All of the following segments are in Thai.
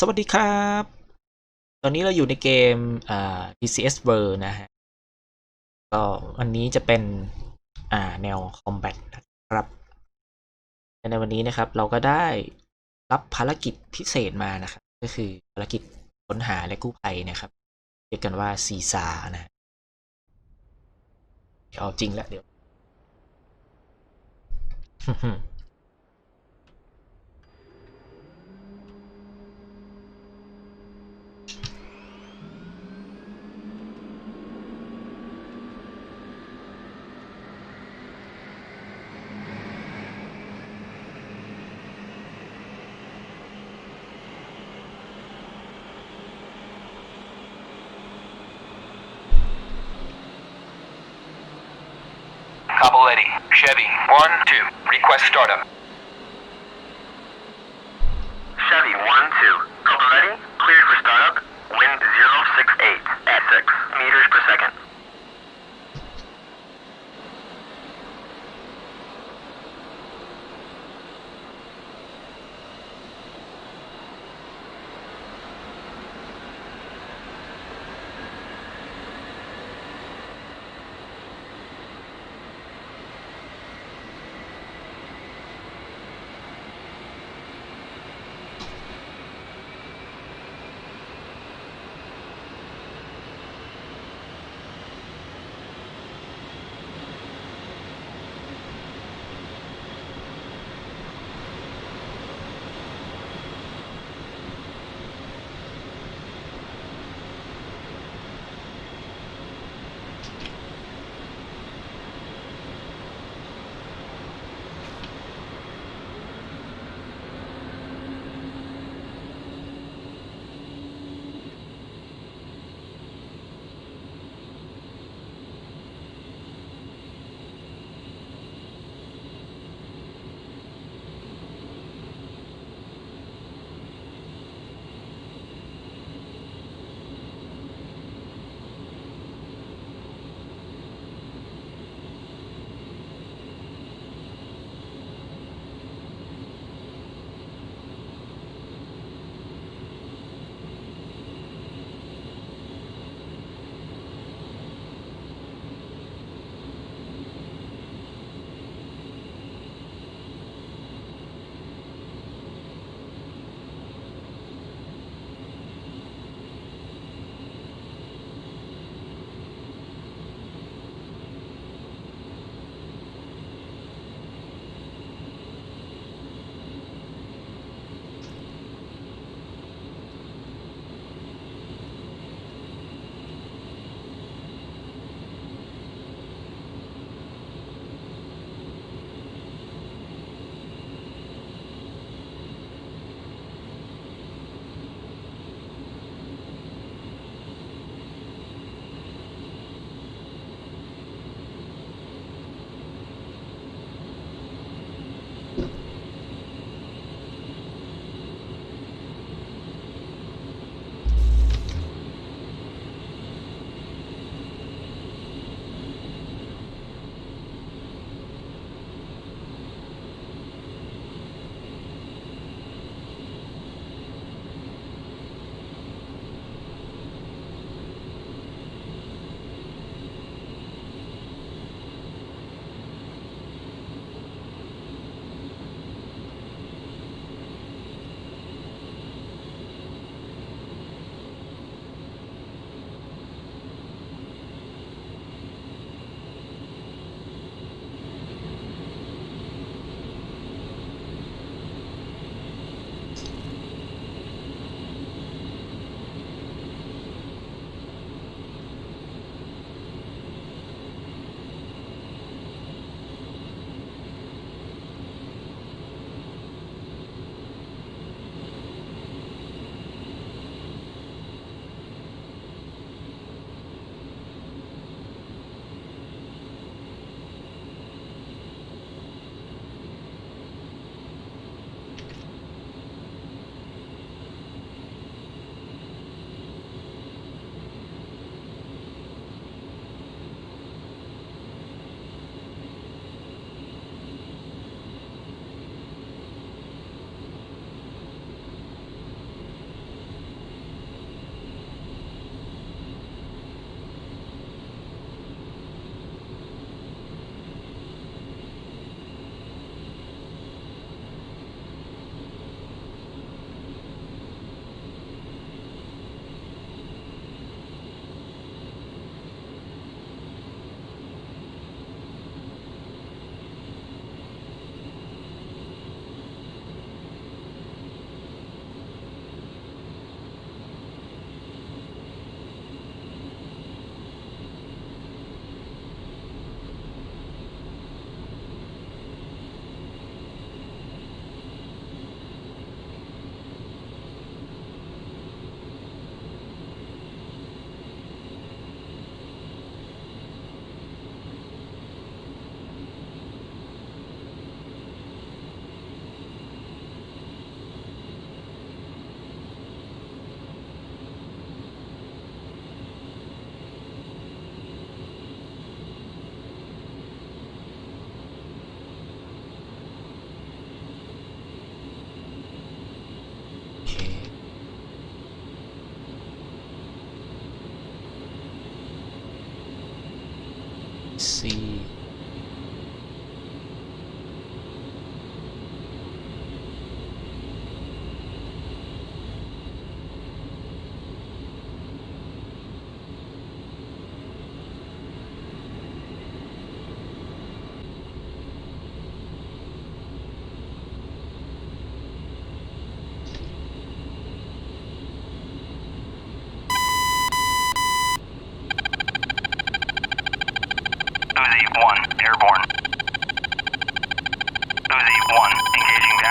สวัสดีครับ ตอนนี้เราอยู่ในเกมอ่า DCS World นะฮะ ก็วันนี้จะเป็นอ่าแนว Combat นะครับและในวันนี้นะครับเราก็ได้รับภารกิจพิเศษมานะครับ ก็คือภารกิจค้นหาและกู้ภัยนะครับ เรียกกันว่าซีซานะฮะเอาจริงแล้วเดี๋ยว Capoletti, Chevy, 1, 2, request startup. Chevy 1-2. Capoletti, cleared for startup. Wind 068 at 6 meters per second.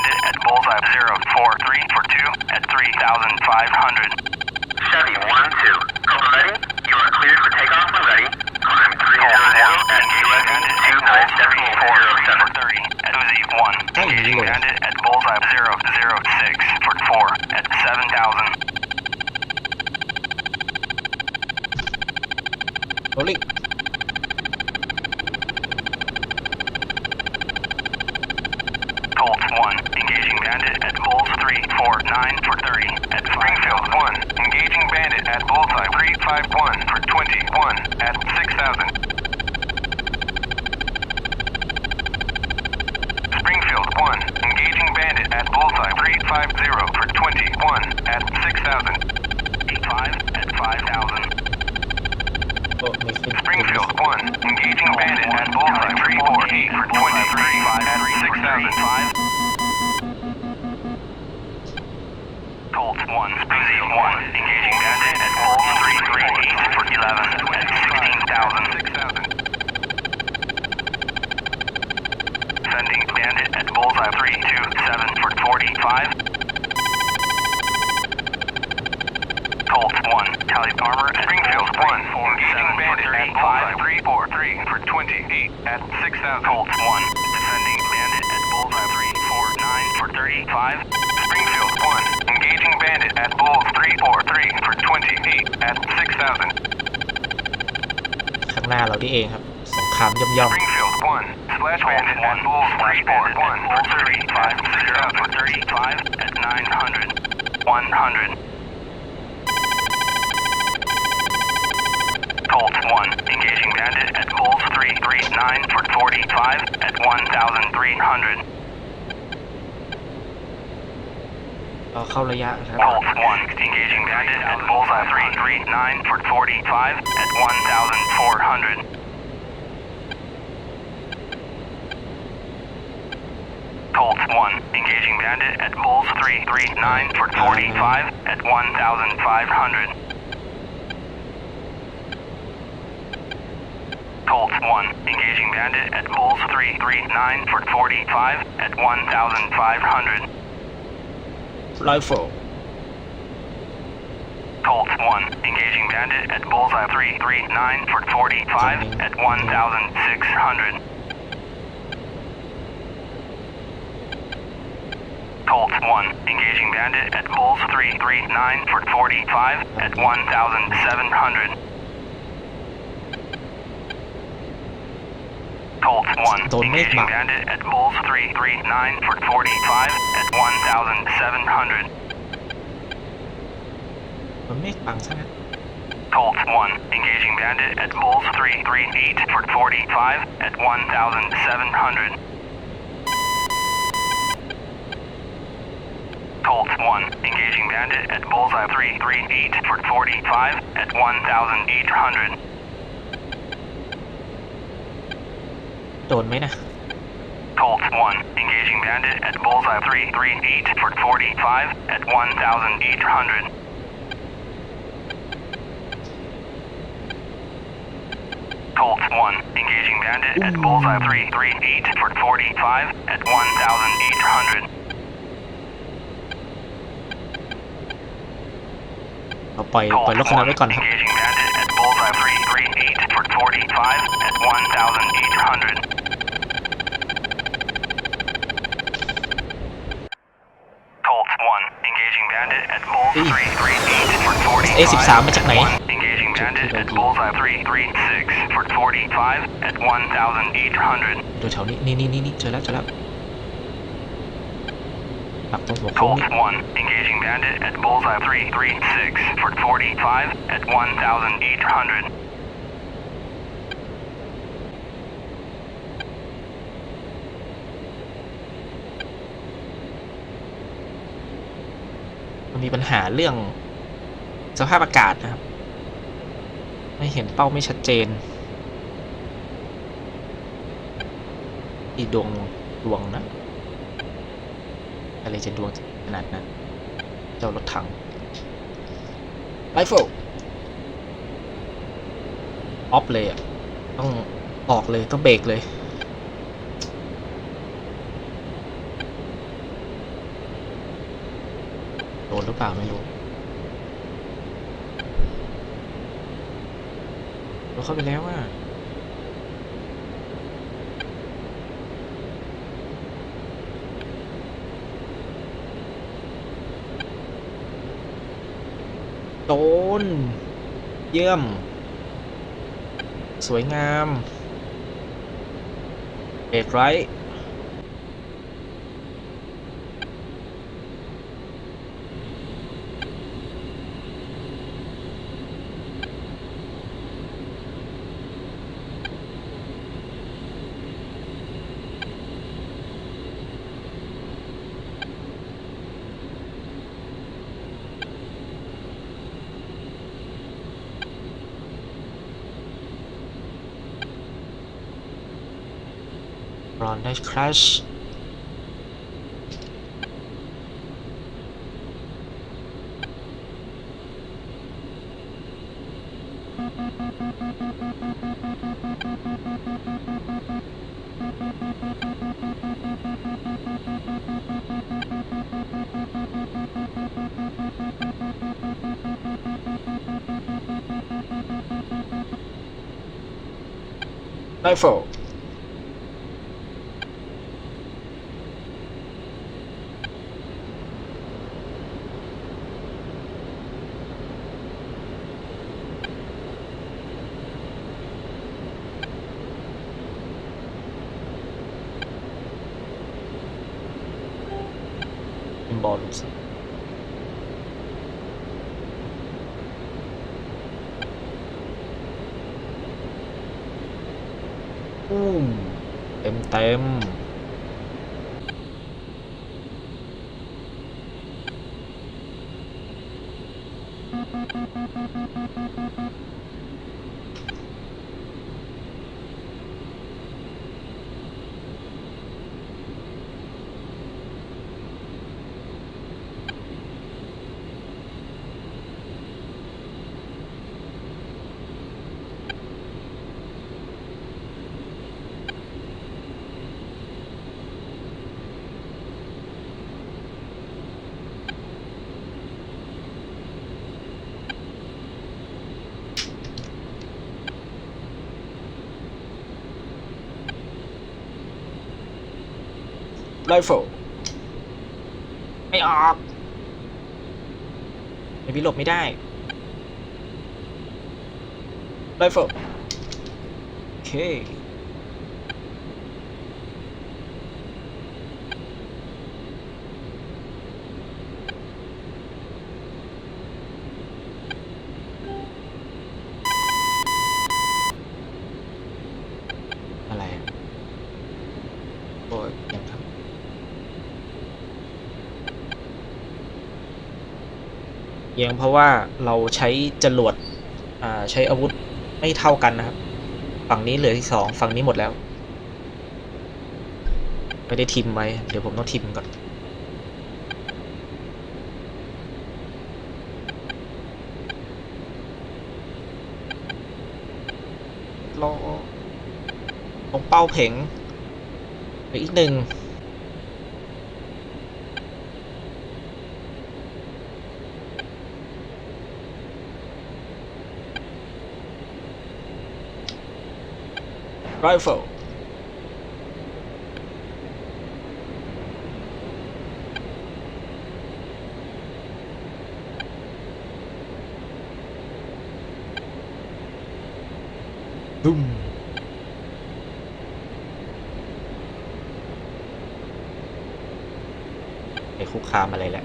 Bandit at bullseye 043 for 2 at 3,500. Chevy 1-2, Cobra ready? You are cleared for takeoff when ready. Climb 300 at US 2974 for 30 at Uzi 1, Hey, engaging Lord. bandit at bullseye 006 for 4 at 7,000. rolling 5,000. 85 at 5,000. Springfield 1, engaging bandit one, at bullseye 348 for 23 at 6,005. Colt 1, Springfield 1, engaging bandit at bullseye 338 for 11 at 16,000. Sending bandit at bullseye 327 for 45. 1, Tally Armor at Springfield 1, engaging bandit at Bullseye 343 for 28 at 6,000. Colt 1, defending bandit at Bullseye 349 for 35. Springfield 1, engaging bandit at Bulls 343 for 28 at 6,000. ข้างหน้าเรานี่เองครับ สงครามย่อมย่อม Springfield 1, Splash Bandit at Bulls 341 for 35, 6,000 for 35 at 900. 100. Colt 1, engaging bandit at Bulls 339 for 45 at 1,300. เราเข้าระยะครับ Colt 1, engaging bandit at Bullseye 339 for 45 at 1,400. Colt 1, engaging bandit at Bulls 339 for 45 at 1,500. Colt 1, engaging bandit at Bulls 339 for 45 at 1,500. Rifle. 4. 1, engaging bandit at Bullseye 339 for 45 at 1,600. Colt 1, engaging bandit at Bulls 339 for 45 at 1,700. Colt 1. Don't make my... bandit at Bulls 339 for 45 at 1,700. Don't make bang. Colt 1, engaging bandit at Bulls 338 for 45 at 1,700. Colt 1, engaging bandit at Bullseye 338 for 45 at 1,800. โดนไหมนะ Colt 1, engaging bandit at Bullseye 338 for 45 at 1,800. Colt 1, engaging bandit at Bullseye 338 for 45 at 1,800. เราปล่อยป Colt ล่อยรถคันนั้น 1, ไว้ก่อนครับ engaging bandit at Bullseye 338 for 45 at 1,800. A13 มาจากไหน at 1, engaging bandit at Bullseye 336 for 45 at 1,800. ดูแถวนี้ นี่นี่นี่นี่เจอแล้วเจอแล้วปักตรงหัวโค้ง Colt นี่ 1, engaging bandit at Bullseye 336 for 45 at 1,800. มีปัญหาเรื่องสภาพอากาศนะครับ ไม่เห็นเป้าไม่ชัดเจน อีดวงดวงนะ อะไรจะดวงขนาดนั้น เจ้ารถถังไรเฟิลออฟเลยอะ ต้องออกเลย ต้องเบรกเลย โดนหรือ เปล่าไม่รู้โดนเข้าไปแล้วอะโดน เยี่ยม สวยงามเบรกไรท์รอนไร Nice crash. Nightfall. uh, em tem ไรเฟิลไม่ออกไม่พิหลบไม่ได้ไรเฟิลโอเค อะไรอะโอ้ยยังครับ เอียงเพราะว่าเราใช้จรวดใช้อาวุธไม่เท่ากันนะครับ ฝั่งนี้เหลือที่สองฝั่งนี้หมดแล้ว ไม่ได้ทิมไว้เดี๋ยวผมต้องทิมก่อนรอตรงเป้าเพ่งหลืออีกหนึ่ง rifle ดุมไปคุกคามอะไรแหละ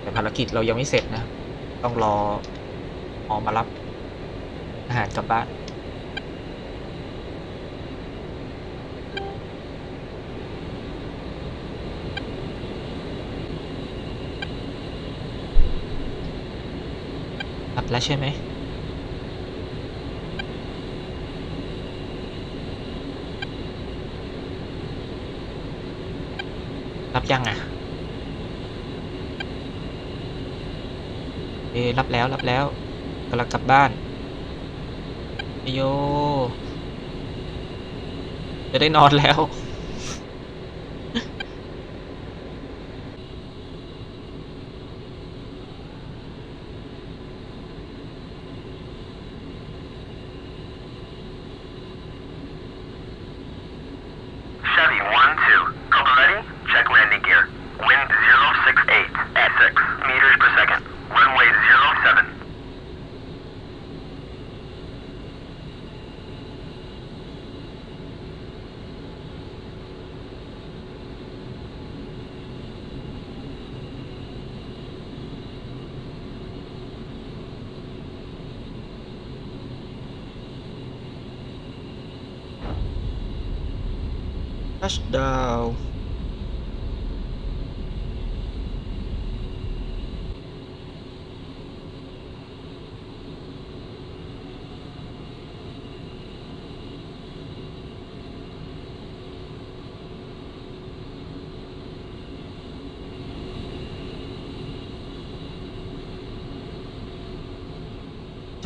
แต่ภารกิจเรายังไม่เสร็จนะ ต้องรอออมารับอาหารกลับบ้าน แล้วใช่ไหมรับยังอะเอรับแล้วรับแล้วกำลังกลับบ้านไอโยจะได้นอนแล้ว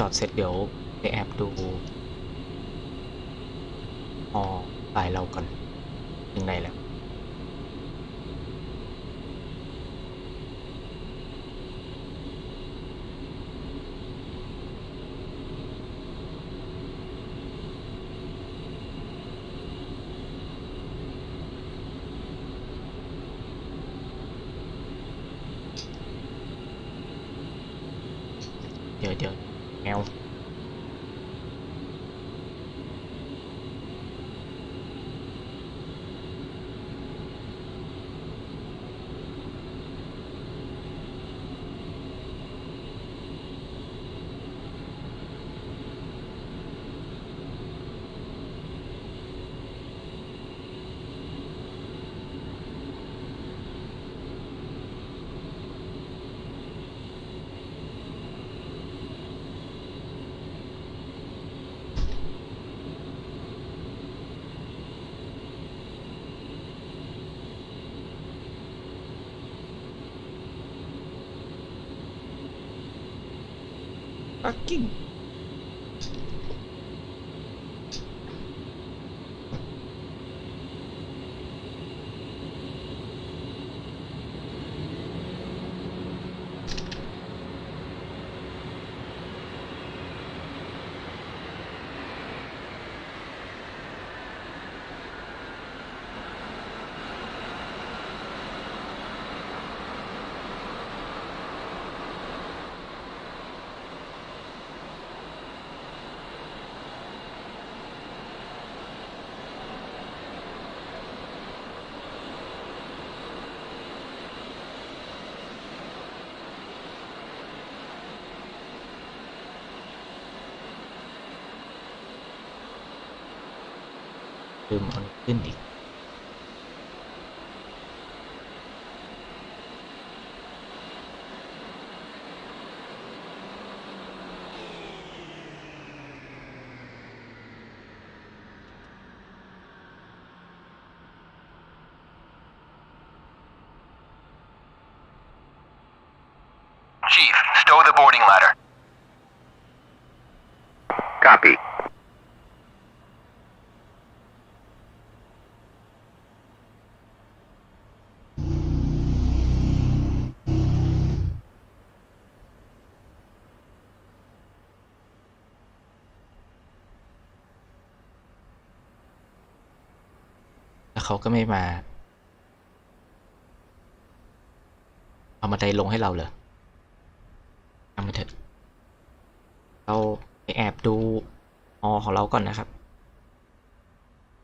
อดเสร็จเดี๋ยวไปแอบดูออฝ่ายเราก่อนถึงไหนแล้วเดี๋ยวเดี๋ยว Ow. aqui. Film on Tindik. เขาก็ไม่มา เอามาไดลงให้เราเหรอเอามาเถอะ เราไปแอบดูฮอของเราก่อนนะครับ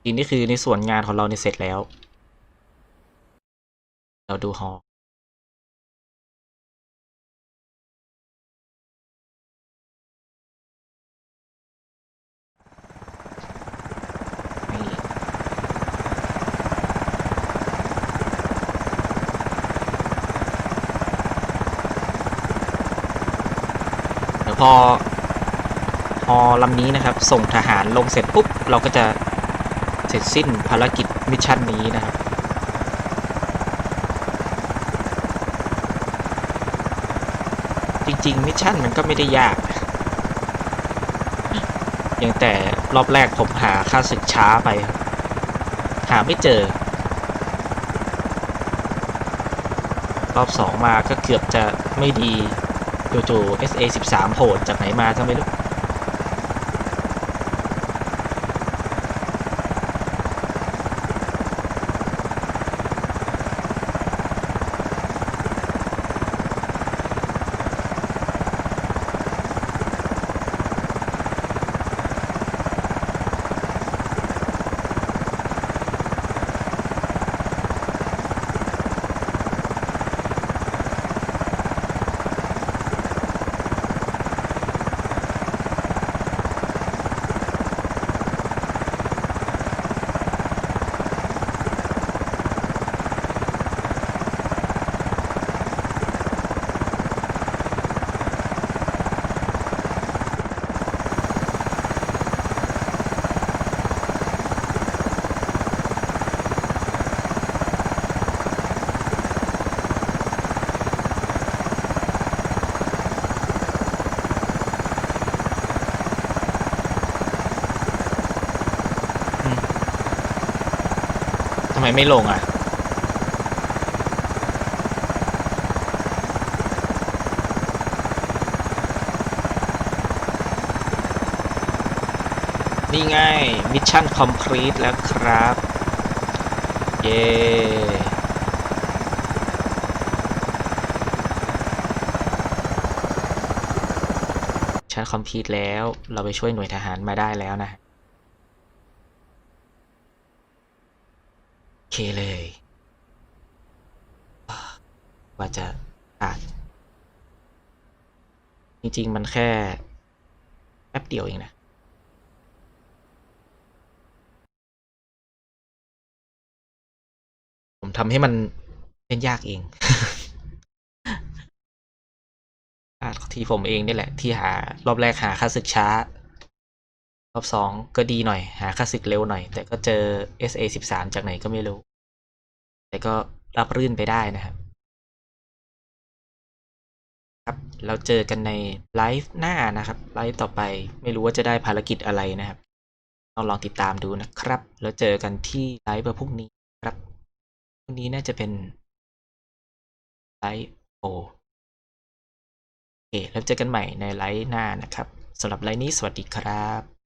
จริงนี่คือในส่วนงานของเราในเสร็จแล้ว เราดูหอ พอพอลำนี้นะครับ ส่งทหารลงเสร็จปุ๊บ เราก็จะเสร็จสิ้นภารกิจมิชชั่นนี้นะครับจริงๆมิชชั่นมันก็ไม่ได้ยากเพียงแต่รอบแรกผมหาค่าศึกช้าไปครับ หาไม่เจอ รอบสองมาก็เกือบจะไม่ดี จู่ๆ SA 13 โผล่จากไหนมาทำไมลูกำไมไม่ลงอะ นี่ไงมิชชั่นคอมพลีทแล้วครับ เย้ชั้นคอมพลีทแล้วเราไปช่วยหน่วยทหารมาได้แล้วนะ โอ เคเลย ว่าจะอ่านจริง ๆ มันแค่แป๊บเดียวเองนะผมทำให้มันเป็นยากเองพลาดที่ผมเองนี่แหละ ที่หารอบแรกหาค่าศึกช้า รอบสองก็ดีหน่อย หาค่าศึกเร็วหน่อย แต่ก็เจอ SA 1 3 จากไหนก็ไม่รู้ แต่ก็รับรื่นไปได้นะครับ ครับ เราเจอกันในไลฟ์หน้านะครับ ไลฟ์ต่อไปไม่รู้ว่าจะได้ภารกิจอะไรนะครับต้องลองติดตามดูนะครับ แล้วเจอกันที่ไลฟ์วันพรุ่งนี้ครับพรุ่งนี้น่าจะเป็นไลฟ์โอโอเค แล้วเจอกันใหม่ในไลฟ์หน้านะครับสำหรับไลฟ์นี้สวัสดีครับ